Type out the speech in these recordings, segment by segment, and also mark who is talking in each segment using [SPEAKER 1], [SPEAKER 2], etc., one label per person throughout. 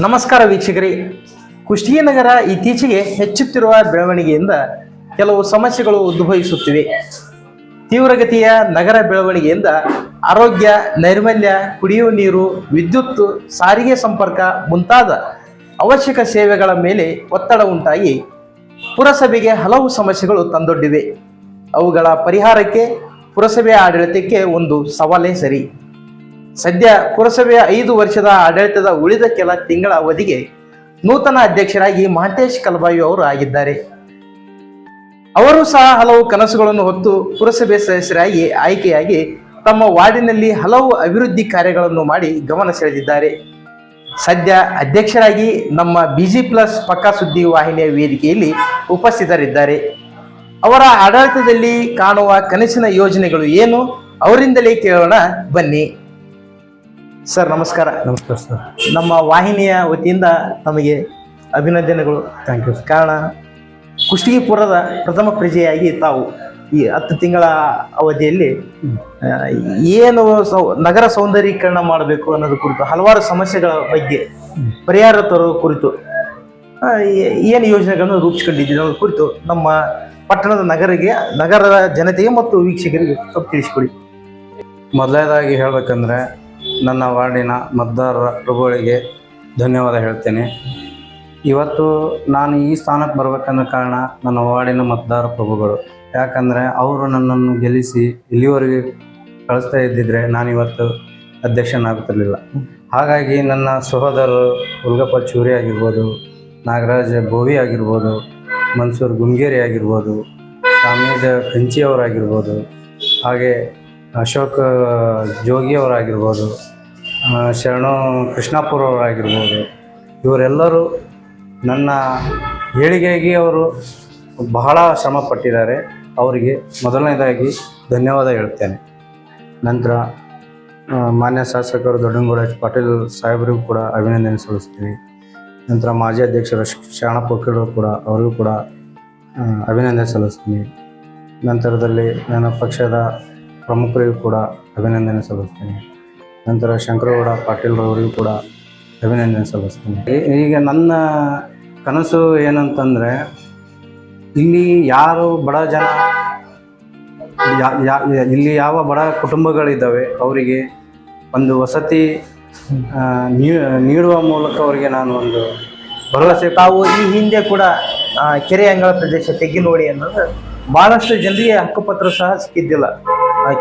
[SPEAKER 1] ನಮಸ್ಕಾರ ವೀಕ್ಷಕರೇ. ಕುಷ್ಟಗಿನಗರ ಇತ್ತೀಚೆಗೆ ಹೆಚ್ಚುತ್ತಿರುವ ಬೆಳವಣಿಗೆಯಿಂದ ಕೆಲವು ಸಮಸ್ಯೆಗಳು ಉದ್ಭವಿಸುತ್ತಿವೆ. ತೀವ್ರಗತಿಯ ನಗರ ಬೆಳವಣಿಗೆಯಿಂದ ಆರೋಗ್ಯ, ನೈರ್ಮಲ್ಯ ಕುಡಿಯುವ ನೀರು, ವಿದ್ಯುತ್, ಸಾರಿಗೆ ಸಂಪರ್ಕ ಮುಂತಾದ ಅವಶ್ಯಕ ಸೇವೆಗಳ ಮೇಲೆ ಒತ್ತಡ ಉಂಟಾಗಿ ಪುರಸಭೆಗೆ ಹಲವು ಸಮಸ್ಯೆಗಳು ತಂದೊಡ್ಡಿವೆ. ಅವುಗಳ ಪರಿಹಾರಕ್ಕೆ ಪುರಸಭೆ ಆಡಳಿತಕ್ಕೆ ಒಂದು ಸವಾಲೇ ಸರಿ. ಸದ್ಯ ಪುರಸಭೆಯ ಐದು ವರ್ಷದ ಆಡಳಿತದ ಉಳಿದ ಕೆಲ ತಿಂಗಳ ಅವಧಿಗೆ ನೂತನ ಅಧ್ಯಕ್ಷರಾಗಿ ಮಹಂತೇಶ್ ಕಲಬಾಯಿ ಅವರು ಆಗಿದ್ದಾರೆ. ಅವರು ಸಹ ಹಲವು ಕನಸುಗಳನ್ನು ಹೊತ್ತು ಪುರಸಭೆ ಸದಸ್ಯರಾಗಿ ಆಯ್ಕೆಯಾಗಿ ತಮ್ಮ ವಾರ್ಡಿನಲ್ಲಿ ಹಲವು ಅಭಿವೃದ್ಧಿ ಕಾರ್ಯಗಳನ್ನು ಮಾಡಿ ಗಮನ ಸೆಳೆದಿದ್ದಾರೆ. ಸದ್ಯ ಅಧ್ಯಕ್ಷರಾಗಿ ನಮ್ಮ ಬಿಜಿ ಪ್ಲಸ್ ಪಕ್ಕಾ ಸುದ್ದಿ ವಾಹಿನಿಯ ವೇದಿಕೆಯಲ್ಲಿ ಉಪಸ್ಥಿತರಿದ್ದಾರೆ. ಅವರ ಆಡಳಿತದಲ್ಲಿ ಕಾಣುವ ಕನಸಿನ ಯೋಜನೆಗಳು ಏನು? ಅವರಿಂದಲೇ ಕೇಳೋಣ. ಬನ್ನಿ. ಸರ್ ನಮಸ್ಕಾರ.
[SPEAKER 2] ನಮಸ್ಕಾರ ಸರ್.
[SPEAKER 1] ನಮ್ಮ ವಾಹಿನಿಯ ವತಿಯಿಂದ ನಮಗೆ ಅಭಿನಂದನೆಗಳು.
[SPEAKER 2] ಥ್ಯಾಂಕ್ ಯು
[SPEAKER 1] ಕಾರಣ ಕುಷ್ಟಗಿಪುರದ ಪ್ರಥಮ ಪ್ರಜೆಯಾಗಿ ತಾವು ಈ ಹತ್ತು ತಿಂಗಳ ಅವಧಿಯಲ್ಲಿ ಏನು ಸೌ ನಗರ ಸೌಂದರ್ಯೀಕರಣ ಮಾಡಬೇಕು ಅನ್ನೋದು ಕುರಿತು ಹಲವಾರು ಸಮಸ್ಯೆಗಳ ಬಗ್ಗೆ ಪರಿಹಾರ ತರೋ ಕುರಿತು ಏನು ಯೋಜನೆಗಳನ್ನು ರೂಪಿಸ್ಕೊಂಡಿದ್ದೀವಿ ಅನ್ನೋದ್ರ ಕುರಿತು ನಮ್ಮ ಪಟ್ಟಣದ ನಗರಿಗೆ ನಗರದ ಜನತೆಗೆ ಮತ್ತು ವೀಕ್ಷಕರಿಗೆ ಸ್ವಲ್ಪ ತಿಳಿಸ್ಕೊಡಿ.
[SPEAKER 2] ಮೊದಲನೇದಾಗಿ ಹೇಳಬೇಕಂದ್ರೆ ನನ್ನ ವಾರ್ಡಿನ ಮತದಾರರ ಪ್ರಭುಗಳಿಗೆ ಧನ್ಯವಾದ ಹೇಳ್ತೇನೆ. ಇವತ್ತು ನಾನು ಈ ಸ್ಥಾನಕ್ಕೆ ಬರಬೇಕಂದ ಕಾರಣ ನನ್ನ ವಾರ್ಡಿನ ಮತದಾರ ಪ್ರಭುಗಳು. ಯಾಕಂದರೆ ಅವರು ನನ್ನನ್ನು ಗೆಲ್ಲಿಸಿ ಇಲ್ಲಿವರೆಗೆ ಕಳಿಸ್ತಾ ಇದ್ದಿದ್ರೆ ನಾನು ಇವತ್ತು ಅಧ್ಯಕ್ಷನಾಗುತ್ತಿರಲಿಲ್ಲ. ಹಾಗಾಗಿ ನನ್ನ ಸಹೋದರರು ಹುಲ್ಗಪ್ಪ ಚೂರಿ ಆಗಿರ್ಬೋದು, ನಾಗರಾಜ ಬೋವಿ ಆಗಿರ್ಬೋದು, ಮನ್ಸೂರ್ ಗುಂಗೇರಿ ಆಗಿರ್ಬೋದು ಶಾಮೀದ್ ಕಂಚಿಯವರಾಗಿರ್ಬೋದು ಹಾಗೆ ಅಶೋಕ್ ಜೋಗಿ ಅವರಾಗಿರ್ಬೋದು ಶರಣು ಕೃಷ್ಣಾಪುರ ಅವರಾಗಿರ್ಬೋದು, ಇವರೆಲ್ಲರೂ ನನ್ನ ಏಳಿಗೆಗೆ ಅವರು ಬಹಳ ಶ್ರಮ ಪಟ್ಟಿದ್ದಾರೆ ಅವರಿಗೆ ಮೊದಲನೇದಾಗಿ ಧನ್ಯವಾದ ಹೇಳ್ತೇನೆ. ನಂತರ ಮಾನ್ಯ ಶಾಸಕರು ದೊಡ್ಡಂಗೌಡ ಎಚ್. ಪಾಟೀಲ್ ಸಾಹೇಬರಿಗೂ ಕೂಡ ಅಭಿನಂದನೆ ಸಲ್ಲಿಸ್ತೀನಿ. ನಂತರ ಮಾಜಿ ಅಧ್ಯಕ್ಷರು ಶರಣಪ್ಪ ವಕೀಲರು ಕೂಡ, ಅವರಿಗೂ ಕೂಡ ಅಭಿನಂದನೆ ಸಲ್ಲಿಸ್ತೀನಿ. ನಂತರದಲ್ಲಿ ನನ್ನ ಪಕ್ಷದ ಪ್ರಮುಖರಿಗೂ ಕೂಡ ಅಭಿನಂದನೆ ಸಲ್ಲಿಸ್ತೀನಿ. ನಂತರ ಶಂಕರಗೌಡ, ಪಾಟೀಲ್ರವರಿಗೂ ಕೂಡ ಅಭಿನಂದನೆ ಸಲ್ಲಿಸ್ತೀನಿ. ಈಗ ನನ್ನ ಕನಸು ಏನಂತಂದರೆ, ಇಲ್ಲಿ ಯಾರು ಬಡ ಜನ ಇಲ್ಲಿ ಯಾವ ಬಡ ಕುಟುಂಬಗಳಿದ್ದಾವೆ, ಅವರಿಗೆ ಒಂದು ವಸತಿ ನೀಡುವ ಮೂಲಕ ಅವರಿಗೆ ನಾನು ಒಂದು ಭರವಸೆ.
[SPEAKER 1] ತಾವು ಈ ಹಿಂದೆ ಕೂಡ ಕೆರೆ ಅಂಗಳ ಪ್ರದೇಶ ತೆಗಿ ನೋಡಿ ಅನ್ನೋದು ಭಾಳಷ್ಟು ಜನರಿಗೆ ಹಕ್ಕುಪತ್ರ ಸಹ ಸಿಕ್ಕಿದ್ದಿಲ್ಲ.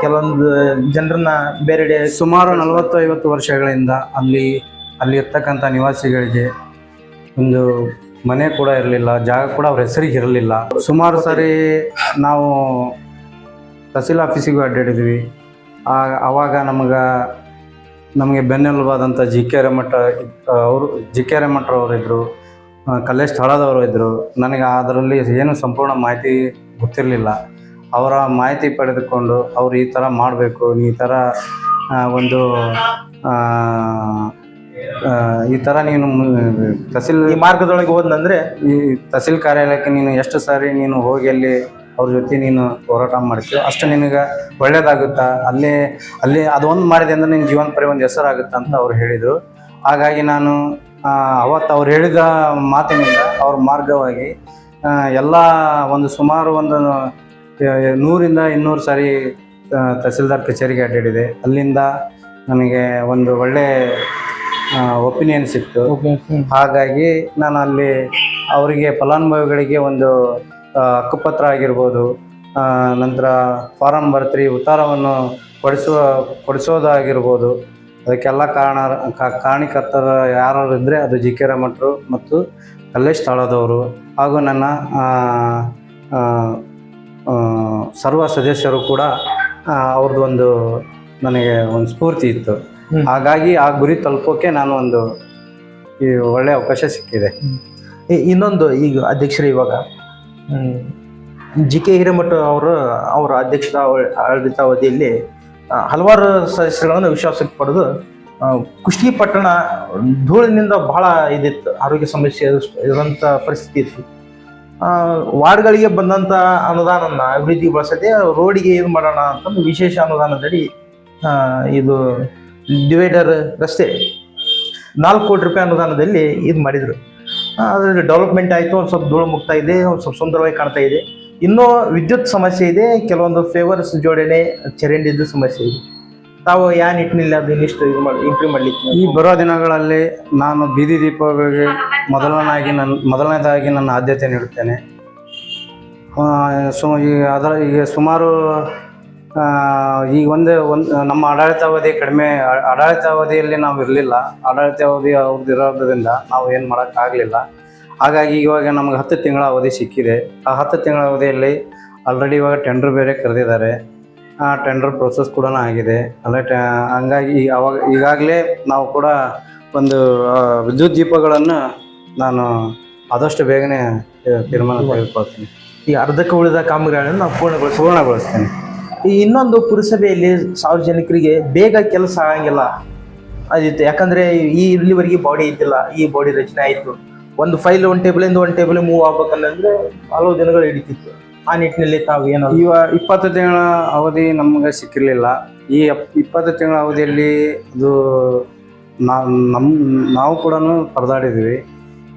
[SPEAKER 1] ಕೆಲವೊಂದು ಜನರನ್ನ ಬೇರೆಡೆ
[SPEAKER 2] ಸುಮಾರು ನಲವತ್ತು ಐವತ್ತು ವರ್ಷಗಳಿಂದ ಅಲ್ಲಿ ಅಲ್ಲಿ ಇರ್ತಕ್ಕಂಥ ನಿವಾಸಿಗಳಿಗೆ ಒಂದು ಮನೆ ಕೂಡ ಇರಲಿಲ್ಲ, ಜಾಗ ಕೂಡ ಅವ್ರ ಹೆಸರಿಗೆ ಇರಲಿಲ್ಲ. ಸುಮಾರು ಸಾರಿ ನಾವು ತಹಸೀಲ್ ಆಫೀಸಿಗೂ ಅಡ್ಡಾಡಿದ್ವಿ. ಆವಾಗ ನಮಗೆ ನಮಗೆ ಬೆನ್ನೆಲುಬಾದಂಥ ಜಿ ಕೆ ರೆಮಠ ಅವರು, ಜಿ ಕೆ ಇದ್ದರು ಕಲ್ಲೇಶ್ ಸ್ಥಳದವರು ಇದ್ದರು ನನಗೆ ಅದರಲ್ಲಿ ಏನು ಸಂಪೂರ್ಣ ಮಾಹಿತಿ ಗೊತ್ತಿರಲಿಲ್ಲ. ಅವರ ಮಾಹಿತಿ ಪಡೆದುಕೊಂಡು ಅವ್ರು ಈ ಥರ ಮಾಡಬೇಕು ಈ ಥರ ಒಂದು ಈ ಥರ ನೀನು ತಹಸೀಲ್
[SPEAKER 1] ಈ ಮಾರ್ಗದೊಳಗೆ ಹೋದಂದ್ರೆ
[SPEAKER 2] ಈ ತಹಸೀಲ್ ಕಾರ್ಯಾಲಯಕ್ಕೆ ನೀನು ಎಷ್ಟು ಸಾರಿ ನೀನು ಹೋಗಿ ಅಲ್ಲಿ ಅವ್ರ ಜೊತೆ ನೀನು ಹೋರಾಟ ಮಾಡ್ತೀವಿ ಅಷ್ಟು ನಿನಗೆ ಒಳ್ಳೇದಾಗುತ್ತಾ? ಅಲ್ಲೇ ಅಲ್ಲಿ ಅದೊಂದು ಮಾಡಿದೆ ಅಂದ್ರೆ ನಿನ್ನ ಜೀವನ ಪರಿ ಒಂದು ಹೆಸರಾಗುತ್ತಾ ಅಂತ ಅವ್ರು ಹೇಳಿದರು. ಹಾಗಾಗಿ ನಾನು ಅವತ್ತು ಅವ್ರು ಹೇಳಿದ ಮಾತಿನಿಂದ ಅವ್ರ ಮಾರ್ಗವಾಗಿ ಎಲ್ಲ ಒಂದು ಸುಮಾರು ಒಂದು ನೂರಿಂದ ಇನ್ನೂರು ಸಾರಿ ತಹಸೀಲ್ದಾರ್ ಕಚೇರಿಗೆ ಅಡ್ಡಾಡಿದೆ ಅಲ್ಲಿಂದ ನನಗೆ ಒಂದು ಒಳ್ಳೆ ಒಪಿನಿಯನ್ ಸಿಕ್ತು. ಹಾಗಾಗಿ ನಾನು ಅಲ್ಲಿ ಅವರಿಗೆ ಫಲಾನುಭವಿಗಳಿಗೆ ಒಂದು ಹಕ್ಕುಪತ್ರ ಆಗಿರ್ಬೋದು ನಂತರ ಫಾರಂ ಬರ್ತ್ರಿ ಉತ್ತಾರವನ್ನು ಕೊಡಿಸುವ ಕೊಡಿಸೋದಾಗಿರ್ಬೋದು. ಅದಕ್ಕೆಲ್ಲ ಕಾರಣ ಕಾರಣಿಕರ್ತರು ಯಾರು ಇದ್ದರೆ ಅದು ಜಿ ಕೆ ರಮಠರು ಮತ್ತು ಕಲ್ಲೇಶ್ ತಾಳದವರು ಹಾಗೂ ನನ್ನ ಸರ್ವ ಸದಸ್ಯರು ಕೂಡ ಅವ್ರದ್ದು ಒಂದು ನನಗೆ ಒಂದು ಸ್ಫೂರ್ತಿ ಇತ್ತು. ಹಾಗಾಗಿ ಆ ಗುರಿ ತಲುಪೋಕೆ ನಾನು ಒಂದು ಈ ಒಳ್ಳೆಯ ಅವಕಾಶ ಸಿಕ್ಕಿದೆ.
[SPEAKER 1] ಇನ್ನೊಂದು ಈಗ ಅಧ್ಯಕ್ಷರು ಇವಾಗ. ಜಿ ಕೆ ಹಿರೇಮಠ ಅವರು ಅವರ ಅಧ್ಯಕ್ಷತಾ ಆವ- ಆಡಳಿತಾವಧಿಯಲ್ಲಿ ಹಲವಾರು ಸದಸ್ಯರುಗಳನ್ನು ವಿಶ್ವಾಸಕ್ಕೆ ಪಡೆದು ಕುಷ್ಟಿ ಕುಷ್ಟಗಿ ಪಟ್ಟಣ ಧೂಳಿನಿಂದ ಬಹಳ ಇದಿತ್ತು. ಆರೋಗ್ಯ ಸಮಸ್ಯೆ ಇರುವಂಥ ಪರಿಸ್ಥಿತಿ ಇತ್ತು. ವಾರ್ಡ್ಗಳಿಗೆ ಬಂದಂಥ ಅನುದಾನನ ಅಭಿವೃದ್ಧಿ ಬಳಸದೆ ರೋಡಿಗೆ ಇದು ಮಾಡೋಣ ಅಂತಂದು ವಿಶೇಷ ಅನುದಾನದಡಿ ಇದು ಡಿವೈಡರ್ ರಸ್ತೆ ನಾಲ್ಕು ಕೋಟಿ ರೂಪಾಯಿ ಅನುದಾನದಲ್ಲಿ ಇದು ಮಾಡಿದ್ರು. ಅದ್ರಲ್ಲಿ ಡೆವಲಪ್ಮೆಂಟ್ ಆಯಿತು, ಒಂದು ಸ್ವಲ್ಪ ಧೂಳು ಮುಕ್ತ ಇದೆ, ಒಂದು ಸ್ವಲ್ಪ ಸುಂದರವಾಗಿ ಕಾಣ್ತಾ ಇದೆ. ಇನ್ನೂ ವಿದ್ಯುತ್ ಸಮಸ್ಯೆ ಇದೆ, ಕೆಲವೊಂದು ಫೇವರ್ಸ್ ಜೋಡಣೆ, ಚರಂಡಿದ್ದು ಸಮಸ್ಯೆ ಇದೆ. ತಾವು ಯಾವ ನಿಟ್ಟಿನಲ್ಲಿ ಅದು ಇಷ್ಟು ಇದು ಮಾಡಿ ಇಂಪ್ರೂವ್ ಮಾಡಲಿಕ್ಕೆ?
[SPEAKER 2] ಈ ಬರೋ ದಿನಗಳಲ್ಲಿ ನಾನು ಬೀದಿ ದೀಪಗಳಿಗೆ ಮೊದಲನಾಗಿ ನನ್ನ ಮೊದಲನೇದಾಗಿ ನನ್ನ ಆದ್ಯತೆ ನೀಡುತ್ತೇನೆ. ಆ, ಸು ಈ ಅದರ ಈಗ ಸುಮಾರು ಈಗ ಒಂದೇ ಒಂದು ನಮ್ಮ ಆಡಳಿತಾವಧಿ ಕಡಿಮೆ ಆಡಳಿತಾವಧಿಯಲ್ಲಿ ನಾವು ಇರಲಿಲ್ಲ. ಆಡಳಿತಾವಧಿ ಅವ್ರದ್ದು ಇರೋದ್ರಿಂದ ನಾವು ಏನು ಮಾಡೋಕ್ಕಾಗಲಿಲ್ಲ. ಹಾಗಾಗಿ ಇವಾಗ ನಮ್ಗೆ ಹತ್ತು ತಿಂಗಳ ಅವಧಿ ಸಿಕ್ಕಿದೆ. ಆ ಹತ್ತು ತಿಂಗಳ ಅವಧಿಯಲ್ಲಿ ಆಲ್ರೆಡಿ ಇವಾಗ ಟೆಂಡರ್ ಬೇರೆ ಕರೆದಿದ್ದಾರೆ. ಟೆಂಡರ್ ಪ್ರೊಸೆಸ್ ಕೂಡ ಆಗಿದೆ. ಅಲ್ಲ ಹಂಗಾಗಿ ಅವಾಗ ಈಗಾಗಲೇ ನಾವು ಕೂಡ ಒಂದು ವಿದ್ಯುತ್ ದೀಪಗಳನ್ನು ನಾನು ಆದಷ್ಟು ಬೇಗನೆ ಆ, ತೀರ್ಮಾನ ತೆಗೆದುಕೊಳ್ತೀನಿ.
[SPEAKER 1] ಈ ಅರ್ಧಕ್ಕೆ ಉಳಿದ ಕಾಮಗಾರಿಗಳನ್ನು ನಾವು ಪೂರ್ಣಗೊಳಿಸ
[SPEAKER 2] ಪೂರ್ಣಗೊಳಿಸ್ತೇನೆ.
[SPEAKER 1] ಈ ಇನ್ನೊಂದು ಪುರಸಭೆಯಲ್ಲಿ ಸಾರ್ವಜನಿಕರಿಗೆ ಬೇಗ ಕೆಲಸ ಆಗಂಗಿಲ್ಲ. ಅದಿತ್ತು. ಯಾಕಂದರೆ ಈ ಇಲ್ಲಿವರೆಗೆ ಬಾಡಿ ಇದ್ದಿಲ್ಲ. ಈ ಬಾಡಿ ರಚನೆ ಆಯಿತು. ಒಂದು ಫೈಲ್ ಒಂದು ಟೇಬಲಿಂದ ಒಂದು ಟೇಬಲ್ ಮೂವ್ ಆಗ್ಬೇಕಂದ್ರೆ ಹಲವು ದಿನಗಳು ಹಿಡಿತಿತ್ತು. ಆ ನಿಟ್ಟಿನಲ್ಲಿ ತಾವು ಏನೋ
[SPEAKER 2] ಇವ ಇಪ್ಪತ್ತು ತಿಂಗಳ ಅವಧಿ ನಮ್ಗೆ ಸಿಕ್ಕಿರಲಿಲ್ಲ. ಈ ಇಪ್ಪತ್ತು ತಿಂಗಳ ಅವಧಿಯಲ್ಲಿ ಅದು ನಾವು ನಮ್ಮ ನಾವು ಕೂಡ ಪರದಾಡಿದ್ವಿ.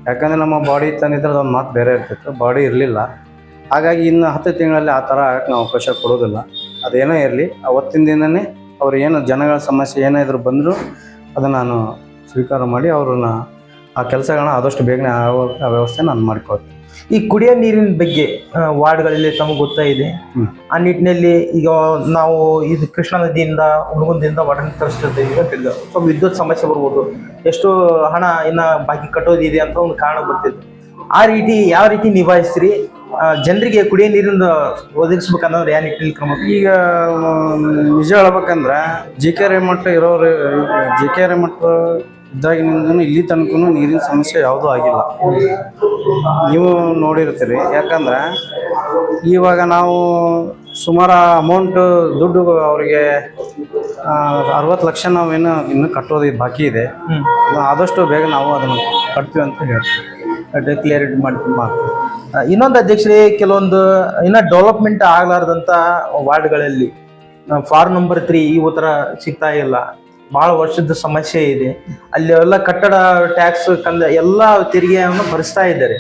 [SPEAKER 2] ಯಾಕಂದರೆ ನಮ್ಮ ಬಾಡಿ ತಂದಿದ್ರೆ ಅದೊಂದು ಮಾತು ಬೇರೆ ಇರ್ತಿತ್ತು. ಬಾಡಿ ಇರಲಿಲ್ಲ. ಹಾಗಾಗಿ ಇನ್ನು ಹತ್ತು ತಿಂಗಳಲ್ಲಿ ಆ ಥರ ಆಗಕ್ಕೆ ನಾವು ಅವಕಾಶ ಕೊಡೋದಿಲ್ಲ. ಅದೇನೇ ಇರಲಿ. ಅವತ್ತಿನ ದಿನನೇ ಅವ್ರು ಏನು ಜನಗಳ ಸಮಸ್ಯೆ ಏನೇ ಬಂದರೂ ಅದನ್ನು ನಾನು ಸ್ವೀಕಾರ ಮಾಡಿ ಅವ್ರನ್ನ ಆ ಕೆಲಸಗಳನ್ನ ಆದಷ್ಟು ಬೇಗನೆ ಆ ವ್ಯವಸ್ಥೆ ನಾನು ಮಾಡಿಕೊಡ್ತೀನಿ
[SPEAKER 1] ಈ ಕುಡಿಯೋ ನೀರಿನ ಬಗ್ಗೆ ಆ, ವಾರ್ಡ್ಗಳಲ್ಲಿ ತಮಗೆ ಗೊತ್ತಾ ಇದೆ. ಆ ನಿಟ್ಟಿನಲ್ಲಿ ಈಗ ನಾವು ಇದು ಕೃಷ್ಣಾ ನದಿಯಿಂದ ಹುಣಗುಂದಿಂದ ವಾಟರ್ ತರಿಸ್ತಿರ್ತೀವಿ ಅಂತ ಹೇಳಿದ್ರು ಸ್ವಲ್ಪ ವಿದ್ಯುತ್ ಸಮಸ್ಯೆ ಬರ್ಬೋದು. ಎಷ್ಟು ಹಣ ಇನ್ನ ಬಾಕಿ ಕಟ್ಟೋದಿದೆ ಅಂತ ಒಂದು ಕಾರಣ ಬರ್ತಿತ್ತು. ಆ ರೀತಿ ಯಾವ ರೀತಿ ನಿಭಾಯಿಸ್ತೀರಿ? ಆ, ಜನರಿಗೆ ಕುಡಿಯೋ ನೀರಿನ ಒದಗಿಸ್ಬೇಕನ್ನೋದು ಯಾವ ನಿಟ್ಟಿನಲ್ಲಿ ಕ್ರಮ
[SPEAKER 2] ಈಗ ಮ್, ನಿಜ ಹೇಳ್ಬೇಕಂದ್ರೆ ಜಿ ಕೆ ರೆಮಟ್ ಇರೋರು ಜಿ ಕೆ ರೆಮಟ್ ಇದ್ದಾಗಿನಿಂದ ಇಲ್ಲಿ ತನಕ ನೀರಿನ ಸಮಸ್ಯೆ ಯಾವುದೂ ಆಗಿಲ್ಲ. ನೀವು ನೋಡಿರ್ತೀರಿ ಯಾಕಂದ್ರೆ ಇವಾಗ ನಾವು ಸುಮಾರು ಅಮೌಂಟು ದುಡ್ಡು ಅವರಿಗೆ ಅರವತ್ತು ಲಕ್ಷ ನಾವೇನು ಇನ್ನೂ ಕಟ್ಟೋದು ಇದು ಬಾಕಿ ಇದೆ. ಆದಷ್ಟು ಬೇಗ ನಾವು ಅದನ್ನು ಕಟ್ತೀವಿ ಅಂತ ಹೇಳ್ತೀವಿ.
[SPEAKER 1] ಕ್ಲಿಯರಿಟಿ ಮಾಡಿ ಮಾಡ್ತೀವಿ ಇನ್ನೊಂದು ಅಧ್ಯಕ್ಷರೇ ಕೆಲವೊಂದು ಇನ್ನ ಡೆವಲಪ್ಮೆಂಟ್ ಆಗಲಾರ್ದಂಥ ವಾರ್ಡ್ಗಳಲ್ಲಿ ಫಾರ್ ನಂಬರ್ ತ್ರೀ ಈ ಥರ ಸಿಗ್ತಾ ಇಲ್ಲ. ಬಹಳ ವರ್ಷದ ಸಮಸ್ಯೆ ಇದೆ. ಅಲ್ಲಿ ಎಲ್ಲ ಕಟ್ಟಡ ಟ್ಯಾಕ್ಸ್ ಕಂದ ಎಲ್ಲ ತೆರಿಗೆಯನ್ನು ಭರಿಸ್ತಾ ಇದ್ದಾರೆ.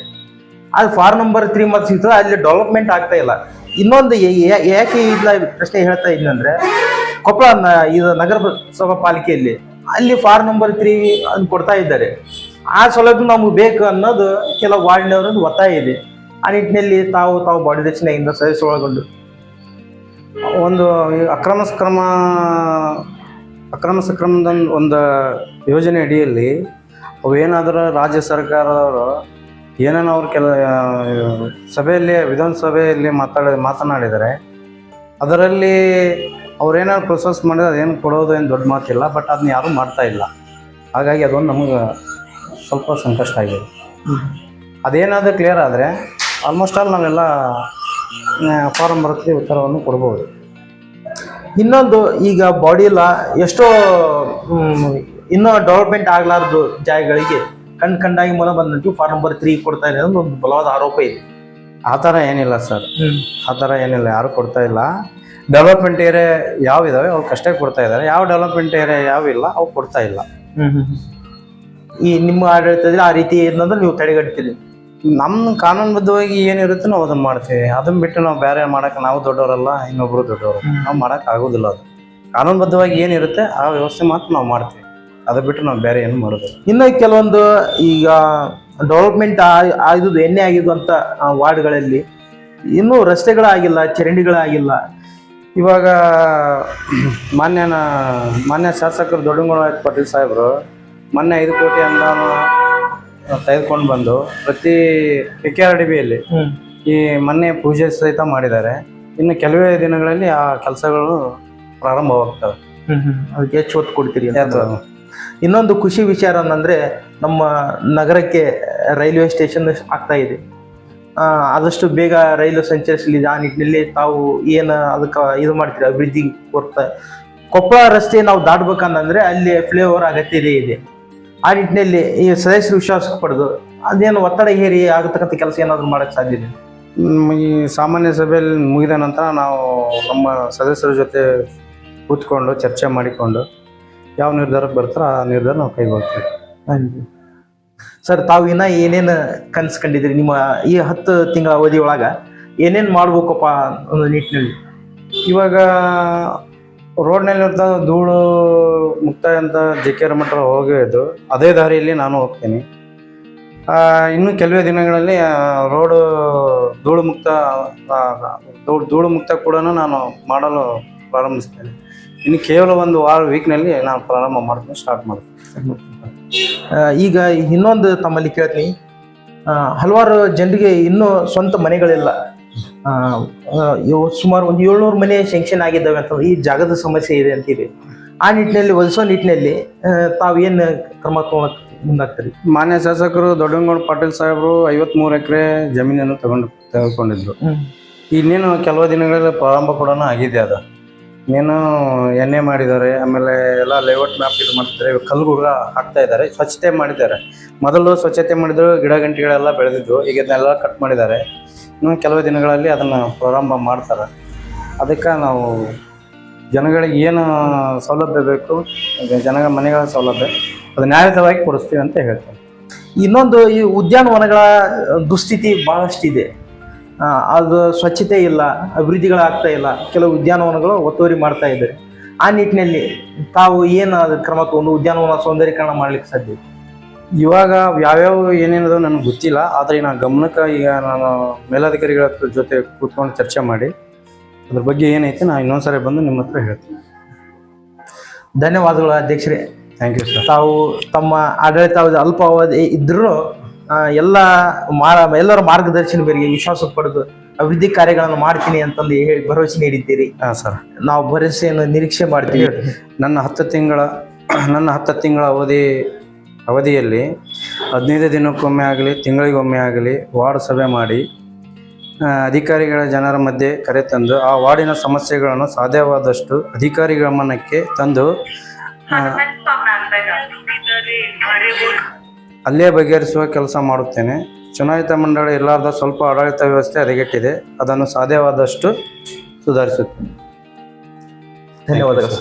[SPEAKER 1] ಅದು ಫಾರ್ ನಂಬರ್ ತ್ರೀ ಮತ್ತು ಸಿಗ್ತದೆ, ಅಲ್ಲಿ ಡೆವಲಪ್ಮೆಂಟ್ ಆಗ್ತಾ ಇಲ್ಲ. ಇನ್ನೊಂದು ಯಾಕೆ ಇಲ್ಲ ಪ್ರಶ್ನೆ ಹೇಳ್ತಾ ಇದ್ದಂದ್ರೆ ಕೊಪ್ಪಳ ಇದು ನಗರ ಸಭಾ ಪಾಲಿಕೆಯಲ್ಲಿ ಅಲ್ಲಿ ಫಾರ್ ನಂಬರ್ ತ್ರೀ ಅನ್ನು ಕೊಡ್ತಾ ಇದ್ದಾರೆ. ಆ ಸೌಲಭ್ಯ ನಮ್ಗೆ ಬೇಕು ಅನ್ನೋದು ಕೆಲವು ವಾರ್ಡ್ನವರದ್ದು ಒತ್ತಾಯ ಇದೆ. ಆ ನಿಟ್ಟಿನಲ್ಲಿ ತಾವು ತಾವು ಬಾಡಿ ರಚನೆಯಿಂದ ಸದಸ್ಯ ಒಳಗೊಂಡು.
[SPEAKER 2] ಒಂದು ಅಕ್ರಮ ಸಕ್ರಮ ಅಕ್ರಮ ಸಕ್ರಮದ ಒಂದು ಯೋಜನೆ ಅಡಿಯಲ್ಲಿ ಅವೇನಾದರೂ ರಾಜ್ಯ ಸರ್ಕಾರದವರು ಏನೇನು ಅವ್ರು ಕೆಲ ಸಭೆಯಲ್ಲಿ, ವಿಧಾನಸಭೆಯಲ್ಲಿ ಮಾತಾಡ ಮಾತನಾಡಿದರೆ ಅದರಲ್ಲಿ ಅವ್ರೇನಾದ್ರು ಪ್ರೊಸೆಸ್ ಮಾಡಿದ್ರೆ ಅದೇನು ಕೊಡೋದು ಏನು ದೊಡ್ಡ ಮಾತಿಲ್ಲ ಬಟ್ ಅದನ್ನ ಯಾರೂ ಮಾಡ್ತಾ ಇಲ್ಲ. ಹಾಗಾಗಿ ಅದೊಂದು ನಮಗೆ ಸ್ವಲ್ಪ ಸಂಕಷ್ಟ ಆಗಿದೆ. ಅದೇನಾದರೂ ಕ್ಲಿಯರ್ ಆದರೆ ಆಲ್ಮೋಸ್ಟ್ ಆಲ್ ನಾವೆಲ್ಲ ಫಾರಂ ಬರುತ್ತೆ ಉತ್ತರವನ್ನು ಕೊಡ್ಬೋದು.
[SPEAKER 1] ಇನ್ನೊಂದು ಈಗ ಬಾಡಿ ಎಲ್ಲ ಎಷ್ಟೋ ಇನ್ನೂ ಡೆವಲಪ್ಮೆಂಟ್ ಆಗಲಾರ್ದು ಜಾಗಗಳಿಗೆ ಕಣ್ ಕಂಡಾಗಿ ಮೂಲ ಬಂದಂತೂ ಫಾರ್ ನಂಬರ್ ತ್ರೀ ಕೊಡ್ತಾ ಇದೆ ಅನ್ನೋದು ಒಂದು ಬಲವಾದ ಆರೋಪ ಇದೆ.
[SPEAKER 2] ಆ ಥರ ಏನಿಲ್ಲ ಸರ್. ಆ ಥರ ಏನಿಲ್ಲ ಯಾರು ಕೊಡ್ತಾ ಇಲ್ಲ. ಡೆವಲಪ್ಮೆಂಟ್ ಏರಿಯಾ ಯಾವ ಇದಾವೆ ಅವಕ್ಕಷ್ಟೇ ಕೊಡ್ತಾ ಇದ್ದಾರೆ. ಯಾವ ಡೆವಲಪ್ಮೆಂಟ್ ಏರಿಯಾ ಯಾವ ಇಲ್ಲ ಅವು ಕೊಡ್ತಾ ಇಲ್ಲ.
[SPEAKER 1] ಈ ನಿಮ್ಮ ಆಡಳಿತದಲ್ಲಿ ಆ ರೀತಿ ಏನಂದ್ರೆ ನೀವು ತಡೆಗಟ್ತೀರಿ?
[SPEAKER 2] ನಮ್ಮ ಕಾನೂನುಬದ್ಧವಾಗಿ ಏನಿರುತ್ತೆ ನಾವು ಅದನ್ನ ಮಾಡ್ತೀವಿ. ಅದನ್ನ ಬಿಟ್ಟು ನಾವು ಬೇರೆ ಮಾಡೋಕೆ ನಾವು ದೊಡ್ಡವರಲ್ಲ ಇನ್ನೊಬ್ರು ದೊಡ್ಡವರು. ನಾವು ಮಾಡೋಕೆ ಆಗೋದಿಲ್ಲ ಅದು. ಕಾನೂನುಬದ್ಧವಾಗಿ ಏನಿರುತ್ತೆ ಆ ವ್ಯವಸ್ಥೆ ಮಾತ್ರ ನಾವು ಮಾಡ್ತೀವಿ. ಅದು ಬಿಟ್ಟು ನಾವು ಬೇರೆ ಏನು ಮಾಡೋದಿಲ್ಲ.
[SPEAKER 1] ಇನ್ನು ಕೆಲವೊಂದು ಈಗ ಡೆವಲಪ್ಮೆಂಟ್ ಆಗಿದ್ದು ಎಣ್ಣೆ ಆಗಿದ್ದು ಅಂತ ವಾರ್ಡ್ಗಳಲ್ಲಿ ಇನ್ನೂ ರಸ್ತೆಗಳಾಗಿಲ್ಲ ಚರಂಡಿಗಳಾಗಿಲ್ಲ.
[SPEAKER 2] ಇವಾಗ ಮಾನ್ಯನ ಮಾನ್ಯ ಶಾಸಕರು ದೊಡ್ಡಂಗೋಳ ಪಾಟೀಲ್ ಸಾಹೇಬರು ಮೊನ್ನೆ ಐದು ಕೋಟಿ ಅನುದಾನ ತೆಗೆದುಕೊಂಡು ಬಂದು ಪ್ರತಿ ಕೆ ಕೆ ಆರ್ ಡಿ ಬಿಯಲ್ಲಿ ಈ ಮೊನ್ನೆ ಪೂಜೆ ಸಹಿತ ಮಾಡಿದ್ದಾರೆ. ಇನ್ನು ಕೆಲವೇ ದಿನಗಳಲ್ಲಿ ಆ ಕೆಲಸಗಳು ಪ್ರಾರಂಭವಾಗ್ತವೆ.
[SPEAKER 1] ಅದಕ್ಕೆ ಹೆಚ್ಚು ಒತ್ತು ಕೊಡ್ತೀರಿ ಇನ್ನೊಂದು ಖುಷಿ ವಿಚಾರ ಅಂತಂದರೆ ನಮ್ಮ ನಗರಕ್ಕೆ ರೈಲ್ವೆ ಸ್ಟೇಷನ್ ಆಗ್ತಾ ಇದೆ. ಆದಷ್ಟು ಬೇಗ ರೈಲು ಸಂಚರಿಸಲಿ ಆ ನಿಟ್ಟಿನಲ್ಲಿ ತಾವು ಏನು ಅದಕ್ಕೆ ಇದು ಮಾಡ್ತೀರಿ ಅಭಿವೃದ್ಧಿ ಕೊಡ್ತಾ ಕೊಪ್ಪಳ ರಸ್ತೆ ನಾವು ದಾಟ್ಬೇಕಂದ್ರೆ ಅಲ್ಲಿ ಫ್ಲೇವರ್ ಅಗತ್ಯತೆ ಇದೆ. ಆ ನಿಟ್ಟಿನಲ್ಲಿ ಈ ಸದಸ್ಯರು ವಿಶ್ವಾಸ ಪಡೆದು ಅದೇನು ಒತ್ತಡ ಹೇರಿ ಆಗತಕ್ಕಂಥ ಕೆಲಸ ಏನಾದರೂ ಮಾಡಕ್ಕೆ ಸಾಧ್ಯ ಇದೆ?
[SPEAKER 2] ಈ ಸಾಮಾನ್ಯ ಸಭೆಯಲ್ಲಿ ಮುಗಿದ ನಂತರ ನಾವು ನಮ್ಮ ಸದಸ್ಯರ ಜೊತೆ ಕೂತ್ಕೊಂಡು ಚರ್ಚೆ ಮಾಡಿಕೊಂಡು ಯಾವ ನಿರ್ಧಾರಕ್ಕೆ ಬರ್ತಾರೋ ಆ ನಿರ್ಧಾರ ನಾವು ಕೈಗೊಳ್ತೀವಿ.
[SPEAKER 1] ಸರ್ ತಾವು ಇನ್ನ ಏನೇನು ಕನ್ಸ್ ಕಂಡಿದ್ರಿ ನಿಮ್ಮ ಈ ಹತ್ತು ತಿಂಗಳ ಅವಧಿ ಒಳಗೆ ಏನೇನು ಮಾಡ್ಬೇಕಪ್ಪ ಒಂದು ನಿಟ್ಟಿನಲ್ಲಿ?
[SPEAKER 2] ಇವಾಗ ರೋಡ್ನಲ್ಲಿ ಇರ್ತಾ ಧೂಳು ಮುಕ್ತಾಯ ಅಂತ ಜೆ ಕೆ ಮಠ ಹೋಗಿದ್ದು ಅದೇ ದಾರಿಯಲ್ಲಿ ನಾನು ಹೋಗ್ತೀನಿ. ಇನ್ನು ಕೆಲವೇ ದಿನಗಳಲ್ಲಿ ರೋಡು ಧೂಳು ಮುಕ್ತ ಧೂಳು ಧೂಳು ಮುಕ್ತ ಕೂಡ ನಾನು ಮಾಡಲು ಪ್ರಾರಂಭಿಸ್ತೇನೆ. ಇನ್ನು ಕೇವಲ ಒಂದು ವಾರ ವೀಕ್ನಲ್ಲಿ ನಾನು ಪ್ರಾರಂಭ ಮಾಡ್ತೀನಿ, ಸ್ಟಾರ್ಟ್ ಮಾಡ್ತೀನಿ.
[SPEAKER 1] ಈಗ ಇನ್ನೊಂದು ತಮ್ಮಲ್ಲಿ ಕೇಳ್ತೀನಿ. ಹಲವಾರು ಜನರಿಗೆ ಇನ್ನೂ ಸ್ವಂತ ಮನೆಗಳಿಲ್ಲ. ಸುಮಾರು ಒಂದು ಏಳ್ನೂರು ಮನೆ ಸೆಂಕ್ಷನ್ ಆಗಿದ್ದಾವೆ ಅಂತ ಈ ಜಾಗದ ಸಮಸ್ಯೆ ಇದೆ ಅಂತೀವಿ ಆ ನಿಟ್ಟಿನಲ್ಲಿ ಒಲಿಸೋ ನಿಟ್ಟಿನಲ್ಲಿ ತಾವೇನ್ ತಾವು ಏನು ಕ್ರಮ ತಗೊಳಕ್ ಮುಂದಾಗ್ತೀರಿ?
[SPEAKER 2] ಮಾನ್ಯ ಶಾಸಕರು ದೊಡ್ಡಂಗೌಡ ಪಾಟೀಲ್ ಸಾಹೇಬರು ಐವತ್ಮೂರು ಎಕರೆ ಜಮೀನನ್ನು ತಗೊಂಡು ತೆಗೆದುಕೊಂಡಿದ್ರು. ಇನ್ನೇನು ಕೆಲವು ದಿನಗಳಲ್ಲಿ ಪ್ರಾರಂಭ ಕೂಡ ಆಗಿದೆ ಅದು. ಇನ್ನೇನು ಎಣ್ಣೆ ಮಾಡಿದ್ದಾರೆ ಆಮೇಲೆ ಎಲ್ಲ ಲೇಔಟ್ ಮ್ಯಾಪ್ ಇದು ಮಾಡ್ತಾರೆ ಇವಾಗ ಕಲ್ಲು ಕೂಡ ಹಾಕ್ತಾ ಇದ್ದಾರೆ ಸ್ವಚ್ಛತೆ ಮಾಡಿದ್ದಾರೆ. ಮೊದಲು ಸ್ವಚ್ಛತೆ ಮಾಡಿದ್ರು ಗಿಡ ಗಂಟೆಗಳೆಲ್ಲ ಬೆಳೆದಿದ್ವು ಈಗ ಇದನ್ನೆಲ್ಲ ಕಟ್ ಮಾಡಿದ್ದಾರೆ. ಇನ್ನು ಕೆಲವು ದಿನಗಳಲ್ಲಿ ಅದನ್ನು ಪ್ರಾರಂಭ ಮಾಡ್ತಾರೆ. ಅದಕ್ಕೆ ನಾವು ಜನಗಳಿಗೆ ಏನು ಸೌಲಭ್ಯ ಬೇಕು, ಜನಗಳ ಮನೆಗಳ ಸೌಲಭ್ಯ, ಅದು ನ್ಯಾಯಯುತವಾಗಿ ಕೊಡಿಸ್ತೀವಿ ಅಂತ ಹೇಳ್ತಾರೆ
[SPEAKER 1] ಇನ್ನೊಂದು ಈ ಉದ್ಯಾನವನಗಳ ದುಸ್ಥಿತಿ ಬಹಳಷ್ಟಿದೆ. ಅದು ಸ್ವಚ್ಛತೆ ಇಲ್ಲ, ಅಭಿವೃದ್ಧಿಗಳಾಗ್ತಾ ಇಲ್ಲ, ಕೆಲವು ಉದ್ಯಾನವನಗಳು ಒತ್ತುವರಿ ಮಾಡ್ತಾ ಇದ್ದಾರೆ ಆ ನಿಟ್ಟಿನಲ್ಲಿ ತಾವು ಏನು ಕ್ರಮ ತಗೊಂಡು ಉದ್ಯಾನವನ ಸೌಂದರ್ಯೀಕರಣ ಮಾಡಲಿಕ್ಕೆ ಸಾಧ್ಯ
[SPEAKER 2] ಇವಾಗ ಯಾವ್ಯಾವ ಏನೇನದು ನನಗೆ ಗೊತ್ತಿಲ್ಲ ಆದರೆ ನಾನು ಗಮನಕ್ಕೆ ಈಗ ನಾನು ಮೇಲಾಧಿಕಾರಿಗಳ ಹತ್ರ ಜೊತೆ ಕೂತ್ಕೊಂಡು ಚರ್ಚೆ ಮಾಡಿ ಅದ್ರ ಬಗ್ಗೆ ಏನೈತೆ ನಾನು ಇನ್ನೊಂದ್ಸರಿ ಬಂದು ನಿಮ್ಮ ಹತ್ರ ಹೇಳ್ತೀನಿ.
[SPEAKER 1] ಧನ್ಯವಾದಗಳು ಅಧ್ಯಕ್ಷರೇ.
[SPEAKER 2] ಥ್ಯಾಂಕ್ ಯು ಸರ್
[SPEAKER 1] ತಾವು ತಮ್ಮ ಆಡಳಿತಾವಧಿ ಅಲ್ಪಾವಧಿ ಇದ್ರೂ ಎಲ್ಲ ಮಾರ ಎಲ್ಲರ ಮಾರ್ಗದರ್ಶನ ಮೇರೆಗೆ ವಿಶ್ವಾಸ ಪಡೆದು ಅಭಿವೃದ್ಧಿ ಕಾರ್ಯಗಳನ್ನು ಮಾಡ್ತೀನಿ ಅಂತಂದು ಹೇಳಿ ಭರವಸೆ ನೀಡಿದ್ದೀರಿ.
[SPEAKER 2] ಹಾಂ ಸರ್
[SPEAKER 1] ನಾವು ಭರವಸೆಯನ್ನು ನಿರೀಕ್ಷೆ ಮಾಡ್ತೀವಿ.
[SPEAKER 2] ನನ್ನ ಹತ್ತು ತಿಂಗಳ ನನ್ನ ಹತ್ತು ತಿಂಗಳ ಅವಧಿ ಅವಧಿಯಲ್ಲಿ ಹದಿನೈದು ದಿನಕ್ಕೊಮ್ಮೆ ಆಗಲಿ ತಿಂಗಳಿಗೊಮ್ಮೆ ಆಗಲಿ ವಾರ್ಡ್ ಸಭೆ ಮಾಡಿ ಅಧಿಕಾರಿಗಳ ಜನರ ಮಧ್ಯೆ ಕರೆ ತಂದು ಆ ವಾರ್ಡಿನ ಸಮಸ್ಯೆಗಳನ್ನು ಸಾಧ್ಯವಾದಷ್ಟು ಅಧಿಕಾರಿಗಳ ಗಮನಕ್ಕೆ ತಂದು ಅಲ್ಲೇ ಬಗೆಹರಿಸುವ ಕೆಲಸ ಮಾಡುತ್ತೇನೆ. ಚುನಾಯಿತ ಮಂಡಳಿ ಇರಲಾರ್ದ ಸ್ವಲ್ಪ ಆಡಳಿತ ವ್ಯವಸ್ಥೆ ಹದಗೆಟ್ಟಿದೆ ಅದನ್ನು ಸಾಧ್ಯವಾದಷ್ಟು ಸುಧಾರಿಸುತ್ತೇನೆ.
[SPEAKER 1] ಧನ್ಯವಾದಗಳು.